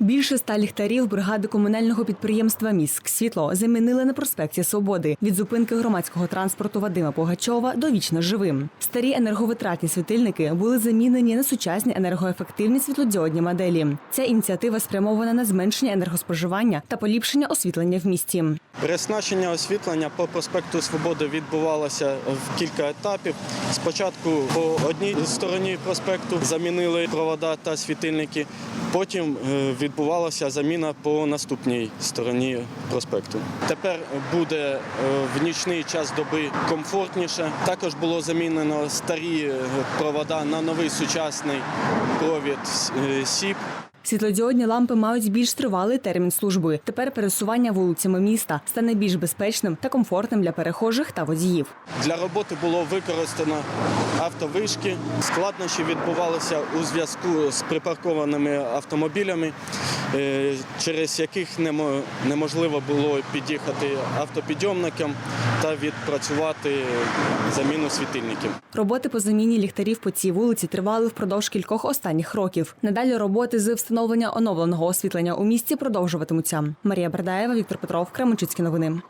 Більше ста ліхтарів бригади комунального підприємства Міськ світло замінили на проспекті Свободи від зупинки громадського транспорту Вадима Погачова до вічно живим. Старі енерговитратні світильники були замінені на сучасні енергоефективні світлодіодні моделі. Ця ініціатива спрямована на зменшення енергоспоживання та поліпшення освітлення в місті. Переоснащення освітлення по проспекту Свободи відбувалося в кілька етапів. Спочатку по одній стороні проспекту замінили провода та світильники. Потім е, відбувалася заміна по наступній стороні проспекту. Тепер буде е, в нічний час доби комфортніше. Також було замінено старі е, провода на новий сучасний провід е, СІП. Світлодіодні лампи мають більш тривалий термін служби. Тепер пересування вулицями міста стане більш безпечним та комфортним для перехожих та водіїв. Для роботи було використано автовишки. Складнощі відбувалися у зв'язку з припаркованими автомобілями, через яких немо- неможливо було під'їхати автопідйомникам та відпрацювати заміну світильників. Роботи по заміні ліхтарів по цій вулиці тривали впродовж кількох останніх років. Надалі роботи з встановлення оновленого освітлення у місті продовжуватимуться. Марія Бердаєва, Віктор Петров, Кременчуцькі новини.